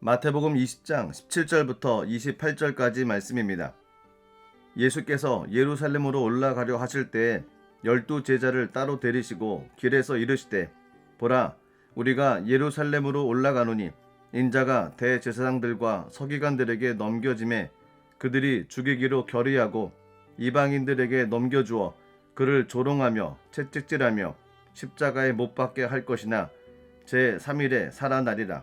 마태복음 20장 17절부터 28절까지 말씀입니다. 예수께서 예루살렘으로 올라가려 하실 때에 열두 제자를 따로 데리시고 길에서 이르시되 보라 우리가 예루살렘으로 올라가노니 인자가 대제사장들과 서기관들에게 넘겨짐에 그들이 죽이기로 결의하고 이방인들에게 넘겨주어 그를 조롱하며 채찍질하며 십자가에 못 박게 할 것이나 제 3일에 살아나리라.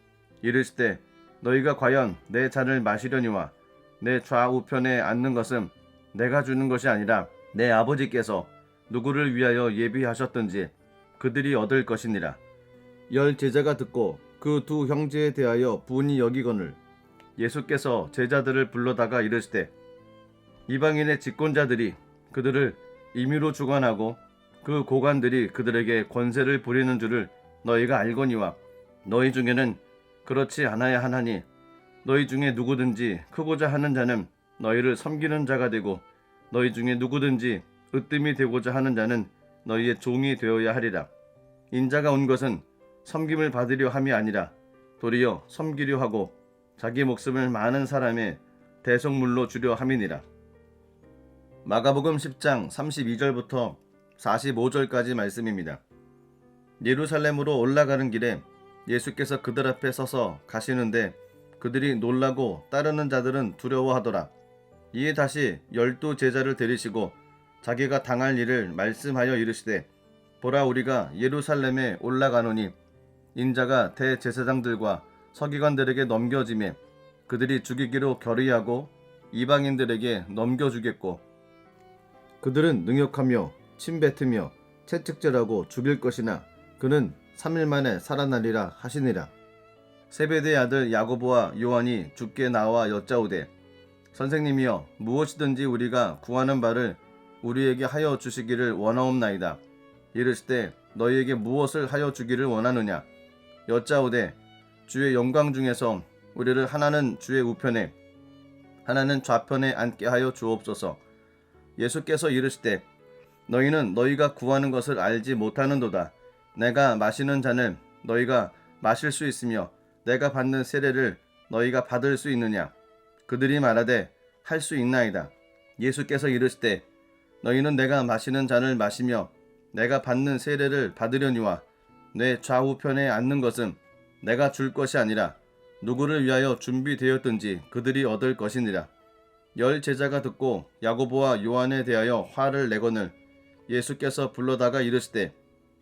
이르시되 너희가 과연 내 잔을 마시려니와 내 좌우편에 앉는 것은 내가 주는 것이 아니라 내 아버지께서 누구를 위하여 예비하셨든지 그들이 얻을 것이니라. 열 제자가 듣고 그 두 형제에 대하여 분이 여기거늘 예수께서 제자들을 불러다가 이르시되 이방인의 집권자들이 그들을 임의로 주관하고 그 고관들이 그들에게 권세를 부리는 줄을 너희가 알거니와 너희 중에는 그렇지 않아야 하나니 너희 중에 누구든지 크고자 하는 자는 너희를 섬기는 자가 되고 너희 중에 누구든지 으뜸이 되고자 하는 자는 너희의 종이 되어야 하리라. 인자가 온 것은 섬김을 받으려 함이 아니라 도리어 섬기려 하고 자기 목숨을 많은 사람의 대속물로 주려 함이니라. 마가복음 10장 32절부터 45절까지 말씀입니다. 예루살렘으로 올라가는 길에 예수께서 그들 앞에 서서 가시는데 그들이 놀라고 따르는 자들은 두려워하더라. 이에 다시 열두 제자를 데리시고 자기가 당할 일을 말씀하여 이르시되 보라 우리가 예루살렘에 올라가노니 인자가 대제사장들과 서기관들에게 넘겨짐에 그들이 죽이기로 결의하고 이방인들에게 넘겨주겠고 그들은 능욕하며 침뱉으며 채찍질하고 죽일 것이나 그는 3일 만에 살아나리라 하시니라. 세베대의 아들 야고보와 요한이 죽게 나와 여짜오되 선생님이여 무엇이든지 우리가 구하는 바를 우리에게 하여 주시기를 원하옵나이다. 이르시되 너희에게 무엇을 하여 주기를 원하느냐 여짜오되 주의 영광 중에서 우리를 하나는 주의 우편에 하나는 좌편에 앉게 하여 주옵소서. 예수께서 이르시되 너희는 너희가 구하는 것을 알지 못하는도다. 내가 마시는 잔을 너희가 마실 수 있으며 내가 받는 세례를 너희가 받을 수 있느냐? 그들이 말하되 할 수 있나이다. 예수께서 이르시되 너희는 내가 마시는 잔을 마시며 내가 받는 세례를 받으려니와 내 좌우편에 앉는 것은 내가 줄 것이 아니라 누구를 위하여 준비되었든지 그들이 얻을 것이니라. 열 제자가 듣고 야고보와 요한에 대하여 화를 내거늘 예수께서 불러다가 이르시되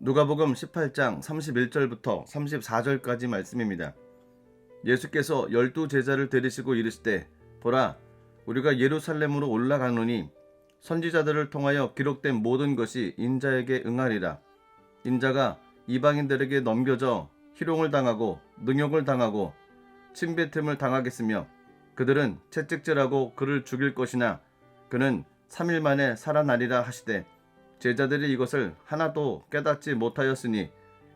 누가복음 18장 31절부터 34절까지 말씀입니다. 예수께서 열두 제자를 데리시고 이르시되 보라 우리가 예루살렘으로 올라가노니 선지자들을 통하여 기록된 모든 것이 인자에게 응하리라. 인자가 이방인들에게 넘겨져 희롱을 당하고 능욕을 당하고 침뱉음을 당하겠으며 그들은 채찍질하고 그를 죽일 것이나 그는 3일 만에 살아나리라 하시되 제자들이 이것을 하나도 깨닫지 못하였으니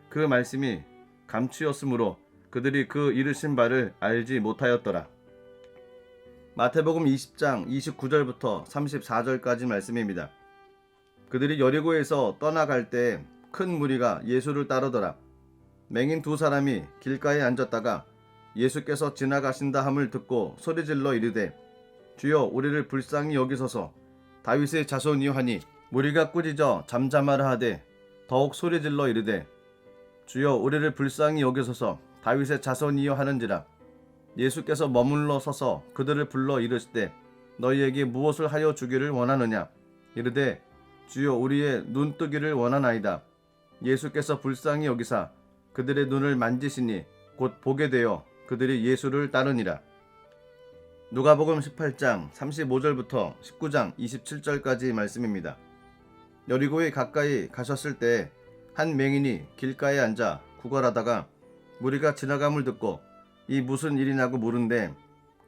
그 말씀이 감추었으므로 그들이 그 이르신 바를 알지 못하였더라. 마태복음 20장 29절부터 34절까지 말씀입니다. 그들이 여리고에서 떠나갈 때 큰 무리가 예수를 따르더라. 맹인 두 사람이 길가에 앉았다가 예수께서 지나가신다 함을 듣고 소리질러 이르되 주여 우리를 불쌍히 여기소서 다윗의 자손이여 하니 무리가 꾸짖어 잠잠하라 하되 더욱 소리질러 이르되 주여 우리를 불쌍히 여기소서. 다윗의 자손이여 하는지라. 예수께서 머물러 서서 그들을 불러 이르시되 너희에게 무엇을 하여 주기를 원하느냐? 이르되 주여 우리의 눈 뜨기를 원하나이다. 예수께서 불쌍히 여기사 그들의 눈을 만지시니 곧 보게 되어 그들이 예수를 따르니라. 누가복음 18장 35절부터 19장 27절까지 말씀입니다. 여리고에 가까이 가셨을 때 한 맹인이 길가에 앉아 구걸하다가 무리가 지나감을 듣고 이 무슨 일이냐고 물은데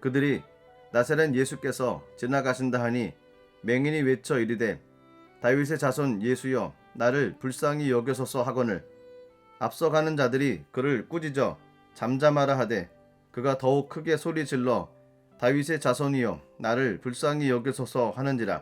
그들이 나사렛 예수께서 지나가신다 하니 맹인이 외쳐 이르되 다윗의 자손 예수여 나를 불쌍히 여겨소서 하거늘. 앞서가는 자들이 그를 꾸짖어 잠잠하라 하되 그가 더욱 크게 소리 질러 다윗의 자손이여 나를 불쌍히 여기소서 하는지라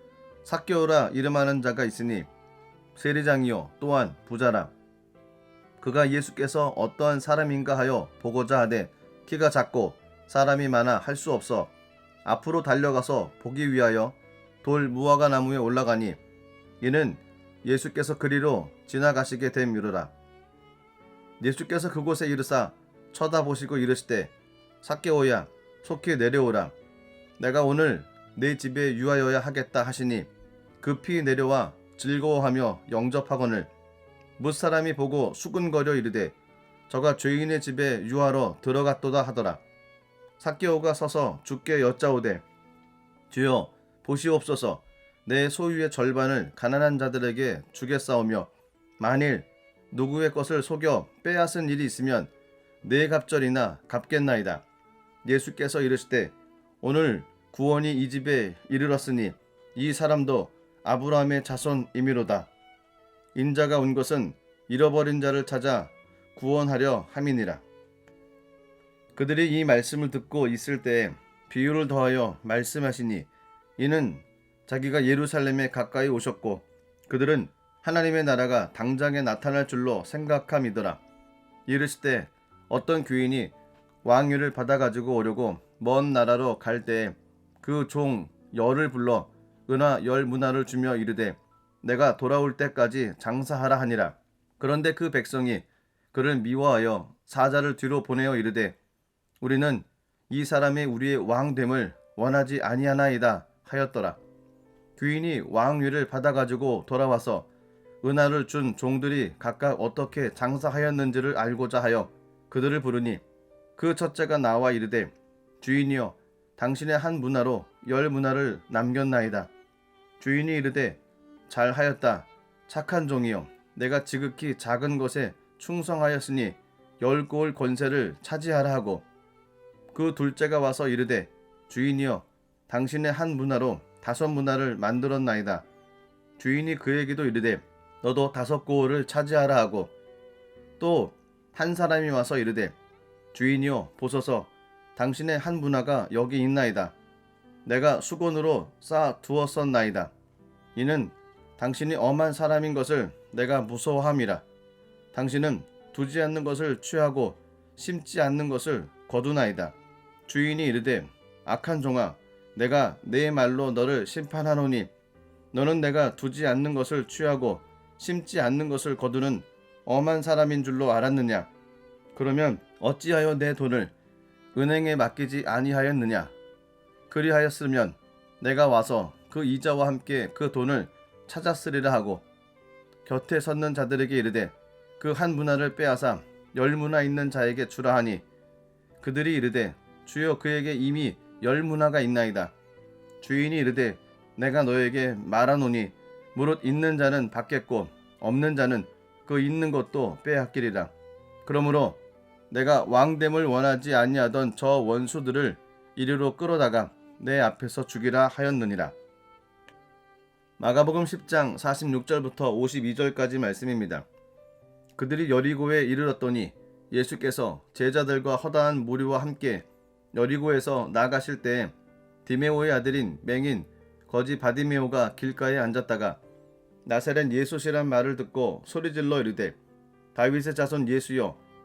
삭개오라 이름하는 자가 있으니 세리장이요 또한 부자라. 그가 예수께서 어떠한 사람인가 하여 보고자 하되 키가 작고 사람이 많아 할 수 없어 앞으로 달려가서 보기 위하여 돌 무화과 나무에 올라가니 이는 예수께서 그리로 지나가시게 됨이로라. 예수께서 그곳에 이르사 쳐다보시고 이르시되 삭개오야 속히 내려오라 내가 오늘 내 집에 유하여야 하겠다 하시니 급히 내려와 즐거워하며 영접하거늘. 무사람이 보고 수근거려 이르되 저가 죄인의 집에 유하러 들어갔도다 하더라. 삭개오가 서서 주께 여짜오되 주여 보시옵소서. 내 소유의 절반을 가난한 자들에게 주겠사오며 만일 누구의 것을 속여 빼앗은 일이 있으면 네 갑절이나 갚겠나이다. 예수께서 이르시되 오늘 구원이 이 집에 이르렀으니 이 사람도 아브라함의 자손이미로다. 인자가 온 것은 잃어버린 자를 찾아 구원하려 함이니라. 그들이 이 말씀을 듣고 있을 때에 비유를 더하여 말씀하시니 이는 자기가 예루살렘에 가까이 오셨고 그들은 하나님의 나라가 당장에 나타날 줄로 생각함이더라. 이르시되 어떤 귀인이 왕위를 받아 가지고 오려고 먼 나라로 갈 때에 그 종 열을 불러 은하 열 문화를 주며 이르되 내가 돌아올 때까지 장사하라 하니라. 그런데 그 백성이 그를 미워하여 사자를 뒤로 보내어 이르되 우리는 이 사람이 우리의 왕됨을 원하지 아니하나이다 하였더라. 귀인이 왕위를 받아 가지고 돌아와서 은하를 준 종들이 각각 어떻게 장사하였는지를 알고자 하여 그들을 부르니 그 첫째가 나와 이르되 주인이여 당신의 한 문화로 열 문화를 남겼나이다. 주인이 이르되 잘하였다. 착한 종이여 내가 지극히 작은 것에 충성하였으니 열 골 권세를 차지하라 하고 그 둘째가 와서 이르되 주인이여 당신의 한 문화로 다섯 문화를 만들었나이다. 주인이 그에게도 이르되 너도 다섯 고을을 차지하라 하고 또 한 사람이 와서 이르되 주인이여 보소서 당신의 한 문화가 여기 있나이다. 내가 수건으로 쌓아 두었었나이다. 이는 당신이 엄한 사람인 것을 내가 무서워함이라. 당신은 두지 않는 것을 취하고 심지 않는 것을 거두나이다. 주인이 이르되 악한 종아 내가 내 말로 너를 심판하노니 너는 내가 두지 않는 것을 취하고 심지 않는 것을 거두는 엄한 사람인 줄로 알았느냐? 그러면 어찌하여 내 돈을 은행에 맡기지 아니하였느냐? 그리하였으면 내가 와서 그 이자와 함께 그 돈을 찾았으리라 하고 곁에 섰는 자들에게 이르되 그 한 문화를 빼앗아 열 문화 있는 자에게 주라 하니 그들이 이르되 주여 그에게 이미 열 문화가 있나이다. 주인이 이르되 내가 너에게 말하노니 무릇 있는 자는 받겠고 없는 자는 그 있는 것도 빼앗기리라. 그러므로 내가 왕됨을 원하지 아니하던 저 원수들을 이리로 끌어다가 내 앞에서 죽이라 하였느니라. 마가복음 10장 46절부터 52절까지 말씀입니다. 그들이 여리고에 이르렀더니 예수께서 제자들과 허다한 무리와 함께 여리고에서 나가실 때 디메오의 아들인 맹인 거지 바디메오가 길가에 앉았다가 나사렛 예수시란 말을 듣고 소리질러 이르되 다윗의 자손 예수여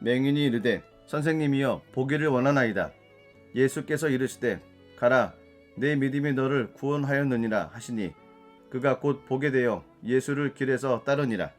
맹인이 이르되 선생님이여 보기를 원하나이다. 예수께서 이르시되 가라 내 믿음이 너를 구원하였느니라 하시니 그가 곧 보게 되어 예수를 길에서 따르니라